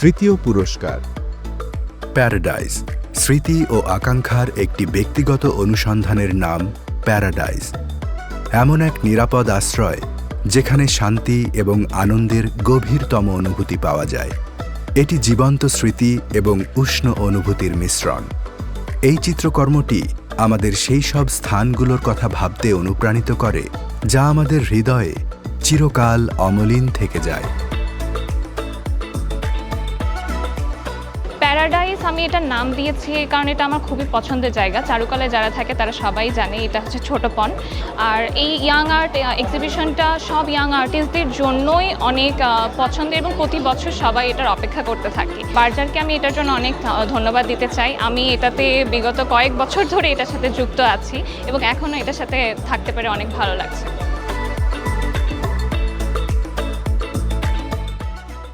তৃতীয় পুরস্কার। প্যারাডাইস স্মৃতি ও আকাঙ্ক্ষার একটি ব্যক্তিগত অনুসন্ধানের নাম প্যারাডাইজ এমন এক নিরাপদ আশ্রয়, যেখানে শান্তি এবং আনন্দের গভীরতম অনুভূতি পাওয়া যায়। এটি জীবন্ত স্মৃতি এবং উষ্ণ অনুভূতির মিশ্রণ। এই চিত্রকর্মটি আমাদের সেই সব স্থানগুলোর কথা ভাবতে অনুপ্রাণিত করে, যা আমাদের হৃদয়ে চিরকাল অমলিন থেকে যায়। প্যারাডাইস আমি এটার নাম দিয়েছি কারণ এটা আমার খুবই পছন্দের জায়গা। চারুকলায় যারা থাকে তারা সবাই জানে এটা হচ্ছে ছোট পন আর এই ইয়াং আর্ট এক্সিবিশনটা সব ইয়াং আর্টিস্টদের জন্যই অনেক পছন্দের এবং প্রতি বছর সবাই এটার অপেক্ষা করতে থাকে। বার্জারকে আমি এটার জন্য অনেক ধন্যবাদ দিতে চাই। আমি এটাতে বিগত কয়েক বছর ধরে এটার সাথে যুক্ত আছি এবং এখনও এটার সাথে থাকতে পেরে অনেক ভালো লাগছে।